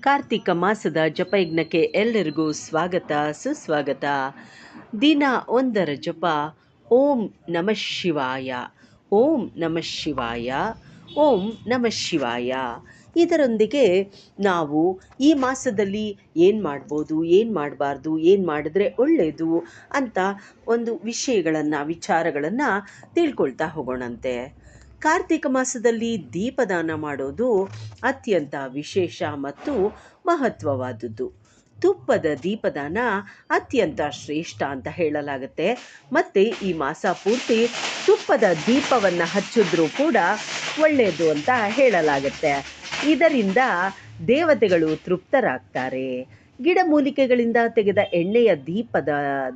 ಕಾರ್ತಿಕ ಮಾಸದ ಜಪಯಜ್ಞಕ್ಕೆ ಎಲ್ಲರಿಗೂ ಸ್ವಾಗತ, ಸುಸ್ವಾಗತ. ದಿನ ಒಂದರ ಜಪ. ಓಂ ನಮಃ ಶಿವಾಯ. ಓಂ ನಮಃ ಶಿವಾಯ. ಓಂ ನಮಃ ಶಿವಾಯ. ಇದರೊಂದಿಗೆ ನಾವು ಈ ಮಾಸದಲ್ಲಿ ಏನು ಮಾಡ್ಬೋದು, ಏನು ಮಾಡಬಾರ್ದು, ಏನು ಮಾಡಿದ್ರೆ ಒಳ್ಳೆಯದು ಅಂತ ಒಂದು ವಿಷಯಗಳನ್ನು, ವಿಚಾರಗಳನ್ನು ತಿಳ್ಕೊಳ್ತಾ ಹೋಗೋಣಂತೆ. ಕಾರ್ತಿಕ ಮಾಸದಲ್ಲಿ ದೀಪದಾನ ಮಾಡೋದು ಅತ್ಯಂತ ವಿಶೇಷ ಮತ್ತು ಮಹತ್ವವಾದದ್ದು. ತುಪ್ಪದ ದೀಪದಾನ ಅತ್ಯಂತ ಶ್ರೇಷ್ಠ ಅಂತ ಹೇಳಲಾಗುತ್ತೆ. ಮತ್ತು ಈ ಮಾಸ ಪೂರ್ತಿ ತುಪ್ಪದ ದೀಪವನ್ನು ಹಚ್ಚಿದ್ರೂ ಕೂಡ ಒಳ್ಳೆಯದು ಅಂತ ಹೇಳಲಾಗುತ್ತೆ. ಇದರಿಂದ ದೇವತೆಗಳು ತೃಪ್ತರಾಗ್ತಾರೆ. ಗಿಡಮೂಲಿಕೆಗಳಿಂದ ತೆಗೆದ ಎಣ್ಣೆಯ ದೀಪದ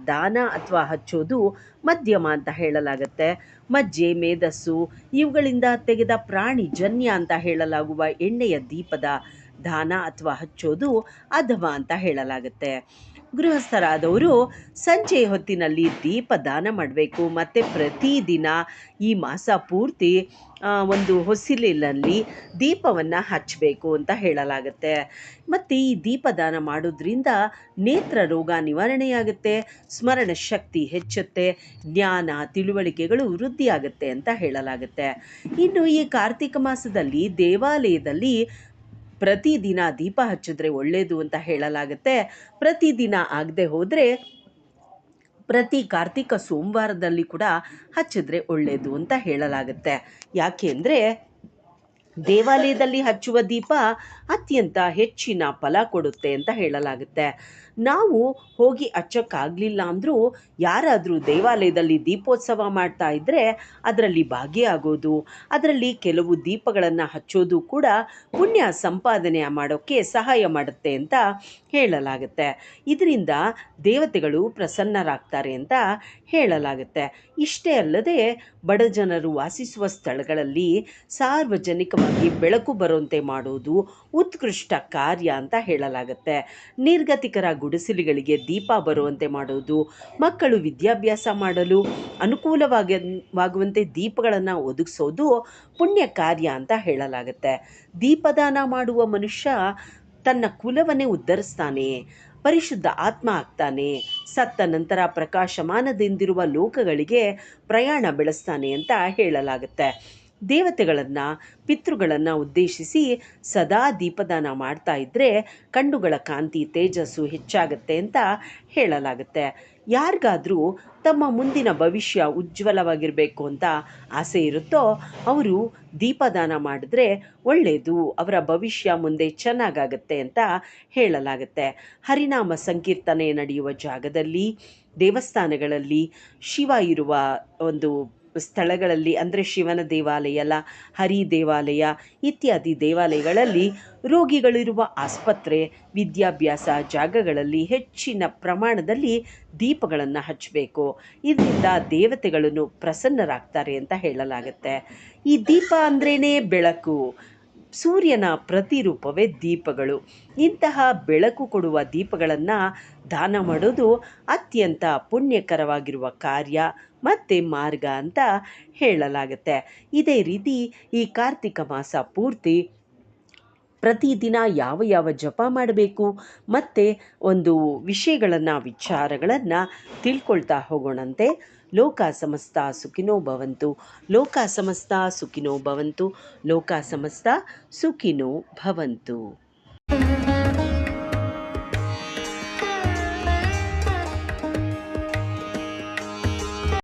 ದಾನ ಅಥವಾ ಹಚ್ಚೋದು ಮಧ್ಯಮ ಅಂತ ಹೇಳಲಾಗುತ್ತೆ. ಮಜ್ಜೆ ಮೇಧಸ್ಸು ಇವುಗಳಿಂದ ತೆಗೆದ ಪ್ರಾಣಿ ಜನ್ಯ ಅಂತ ಹೇಳಲಾಗುವ ಎಣ್ಣೆಯ ದೀಪದ ದಾನ ಅಥವಾ ಹಚ್ಚೋದು ಅಧಮ ಅಂತ ಹೇಳಲಾಗುತ್ತೆ. ಗೃಹಸ್ಥರಾದವರು ಸಂಜೆ ಹೊತ್ತಿನಲ್ಲಿ ದೀಪ ದಾನ ಮಾಡಬೇಕು. ಮತ್ತು ಪ್ರತಿದಿನ ಈ ಮಾಸ ಪೂರ್ತಿ ಒಂದು ಹೊಸಿಲಿನಲ್ಲಿ ದೀಪವನ್ನು ಹಚ್ಚಬೇಕು ಅಂತ ಹೇಳಲಾಗುತ್ತೆ. ಮತ್ತು ಈ ದೀಪದಾನ ಮಾಡೋದ್ರಿಂದ ನೇತ್ರ ರೋಗ ನಿವಾರಣೆಯಾಗುತ್ತೆ, ಸ್ಮರಣ ಶಕ್ತಿ ಹೆಚ್ಚುತ್ತೆ, ಜ್ಞಾನ, ತಿಳುವಳಿಕೆಗಳು ವೃದ್ಧಿಯಾಗುತ್ತೆ ಅಂತ ಹೇಳಲಾಗುತ್ತೆ. ಇನ್ನು ಈ ಕಾರ್ತಿಕ ಮಾಸದಲ್ಲಿ ದೇವಾಲಯದಲ್ಲಿ ಪ್ರತಿದಿನ ದೀಪ ಹಚ್ಚಿದ್ರೆ ಒಳ್ಳೆಯದು ಅಂತ ಹೇಳಲಾಗುತ್ತೆ. ಪ್ರತಿದಿನ ಆಗದೆ ಹೋದರೆ ಪ್ರತಿ ಕಾರ್ತಿಕ ಸೋಮವಾರದಲ್ಲಿ ಕೂಡ ಹಚ್ಚಿದ್ರೆ ಒಳ್ಳೆಯದು ಅಂತ ಹೇಳಲಾಗುತ್ತೆ. ಯಾಕೆ ಅಂದರೆ ದೇವಾಲಯದಲ್ಲಿ ಹಚ್ಚುವ ದೀಪ ಅತ್ಯಂತ ಹೆಚ್ಚಿನ ಫಲ ಕೊಡುತ್ತೆ ಅಂತ ಹೇಳಲಾಗುತ್ತೆ. ನಾವು ಹೋಗಿ ಹಚ್ಚೋಕ್ಕಾಗಲಿಲ್ಲ ಅಂದರೂ ಯಾರಾದರೂ ದೇವಾಲಯದಲ್ಲಿ ದೀಪೋತ್ಸವ ಮಾಡ್ತಾ ಇದ್ದರೆ ಅದರಲ್ಲಿ ಭಾಗಿಯಾಗೋದು, ಅದರಲ್ಲಿ ಕೆಲವು ದೀಪಗಳನ್ನು ಹಚ್ಚೋದು ಕೂಡ ಪುಣ್ಯ ಸಂಪಾದನೆ ಮಾಡೋಕ್ಕೆ ಸಹಾಯ ಮಾಡುತ್ತೆ ಅಂತ ಹೇಳಲಾಗುತ್ತೆ. ಇದರಿಂದ ದೇವತೆಗಳು ಪ್ರಸನ್ನರಾಗ್ತಾರೆ ಅಂತ ಹೇಳಲಾಗುತ್ತೆ. ಇಷ್ಟೇ ಅಲ್ಲದೆ ಬಡ ಜನರು ವಾಸಿಸುವ ಸ್ಥಳಗಳಲ್ಲಿ ಸಾರ್ವಜನಿಕವಾಗಿ ಬೆಳಕು ಬರುವಂತೆ ಮಾಡೋದು ಉತ್ಕೃಷ್ಟ ಕಾರ್ಯ ಅಂತ ಹೇಳಲಾಗುತ್ತೆ. ನಿರ್ಗತಿಕರ ಗುಡಿಸಲುಗಳಿಗೆ ದೀಪ ಬರುವಂತೆ ಮಾಡುವುದು, ಮಕ್ಕಳು ವಿದ್ಯಾಭ್ಯಾಸ ಮಾಡಲು ಅನುಕೂಲವಾಗಿ ವಾಗುವಂತೆ ದೀಪಗಳನ್ನು ಒದಗಿಸೋದು ಪುಣ್ಯ ಕಾರ್ಯ ಅಂತ ಹೇಳಲಾಗುತ್ತೆ. ದೀಪದಾನ ಮಾಡುವ ಮನುಷ್ಯ ತನ್ನ ಕುಲವನ್ನೇ ಉದ್ಧರಿಸ್ತಾನೆ, ಪರಿಶುದ್ಧ ಆತ್ಮ ಆಗ್ತಾನೆ, ಸತ್ತ ನಂತರ ಪ್ರಕಾಶಮಾನದಿಂದಿರುವ ಲೋಕಗಳಿಗೆ ಪ್ರಯಾಣ ಬೆಳೆಸ್ತಾನೆ ಅಂತ ಹೇಳಲಾಗುತ್ತೆ. ದೇವತೆಗಳನ್ನು, ಪಿತೃಗಳನ್ನು ಉದ್ದೇಶಿಸಿ ಸದಾ ದೀಪದಾನ ಮಾಡ್ತಾ ಇದ್ದರೆ ಕಣ್ಣುಗಳ ಕಾಂತಿ, ತೇಜಸ್ಸು ಹೆಚ್ಚಾಗುತ್ತೆ ಅಂತ ಹೇಳಲಾಗುತ್ತೆ. ಯಾರಿಗಾದರೂ ತಮ್ಮ ಮುಂದಿನ ಭವಿಷ್ಯ ಉಜ್ವಲವಾಗಿರಬೇಕು ಅಂತ ಆಸೆ ಇರುತ್ತೋ ಅವರು ದೀಪದಾನ ಮಾಡಿದ್ರೆ ಒಳ್ಳೆಯದು ಅವರ ಭವಿಷ್ಯ ಮುಂದೆ ಚೆನ್ನಾಗಾಗತ್ತೆ ಅಂತ ಹೇಳಲಾಗುತ್ತೆ. ಹರಿನಾಮ ಸಂಕೀರ್ತನೆ ನಡೆಯುವ ಜಾಗದಲ್ಲಿ, ದೇವಸ್ಥಾನಗಳಲ್ಲಿ ಶಿವ ಇರುವ ಒಂದು ಸ್ಥಳಗಳಲ್ಲಿ, ಅಂದರೆ ಶಿವನ ದೇವಾಲಯ ಹರಿ ದೇವಾಲಯ ಇತ್ಯಾದಿ ದೇವಾಲಯಗಳಲ್ಲಿ ರೋಗಿಗಳಿರುವ ಆಸ್ಪತ್ರೆ, ವಿದ್ಯಾಭ್ಯಾಸ ಜಾಗಗಳಲ್ಲಿ ಹೆಚ್ಚಿನ ಪ್ರಮಾಣದಲ್ಲಿ ದೀಪಗಳನ್ನು ಹಚ್ಚಬೇಕು ಇದರಿಂದ ದೇವತೆಗಳನ್ನು ಪ್ರಸನ್ನರಾಗ್ತಾರೆ ಅಂತ ಹೇಳಲಾಗುತ್ತೆ. ಈ ದೀಪ ಅಂದ್ರೇ ಬೆಳಕು. ಸೂರ್ಯನ ಪ್ರತಿರೂಪವೇ ದೀಪಗಳು. ಇಂತಹ ಬೆಳಕು ಕೊಡುವ ದೀಪಗಳನ್ನು ದಾನ ಮಾಡೋದು ಅತ್ಯಂತ ಪುಣ್ಯಕರವಾಗಿರುವ ಕಾರ್ಯ ಮತ್ತು ಮಾರ್ಗ ಅಂತ ಹೇಳಲಾಗುತ್ತೆ. ಇದೇ ರೀತಿ ಈ ಕಾರ್ತಿಕ ಮಾಸ ಪೂರ್ತಿ ಪ್ರತಿದಿನ ಯಾವ ಯಾವ ಜಪ ಮಾಡಬೇಕು? ಮತ್ತು ಒಂದು ವಿಷಯಗಳನ್ನು, ವಿಚಾರಗಳನ್ನು ತಿಳ್ಕೊಳ್ತಾ ಹೋಗೋಣಂತೆ. ಲೋಕ ಸಮಸ್ತ ಸುಖಿನೋ ಭವಂತು. ಲೋಕ ಸಮಸ್ತ ಸುಖಿನೋ ಭವಂತು. ಲೋಕ ಸಮಸ್ತ ಸುಖಿನೋ ಭವಂತು.